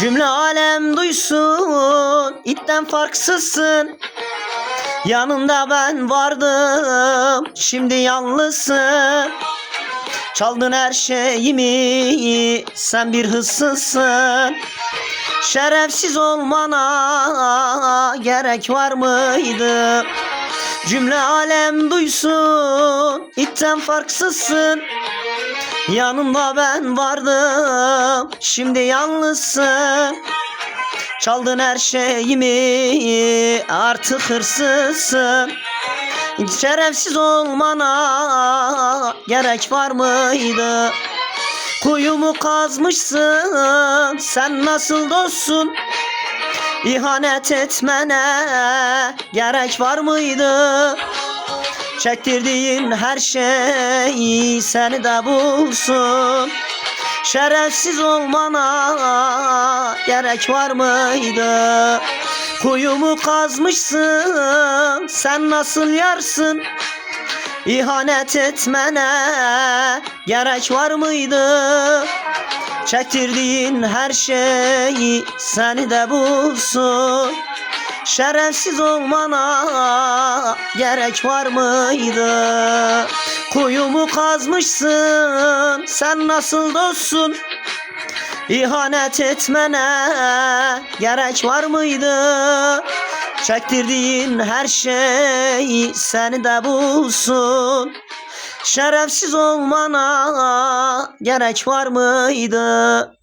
Cümle alem duysun itten farksızsın. Yanında ben vardım şimdi yalnızsın. Çaldın her şeyimi sen bir hırsızsın Şerefsiz olmana gerek var mıydı? Cümle alem duysun itten farksızsın Yanımda ben vardım şimdi yalnızsın Çaldın her şeyimi artık hırsızsın Şerefsiz olmana gerek var mıydı? Kuyumu kazmışsın sen nasıl dostsun? İhanet etmene gerek var mıydı? Çektirdiğin her şey seni de bulsun Şerefsiz olmana gerek var mıydı? Kuyumu kazmışsın sen nasıl yarsın? İhanet etmene gerek var mıydı? Çektirdiğin her şey seni de bulsun Şerefsiz olmana gerek var mıydı? Kuyumu kazmışsın sen nasıl dostsun? İhanet etmene gerek var mıydı? Çektirdiğin her şey seni de bulsun Şerefsiz olmana gerek var mıydı?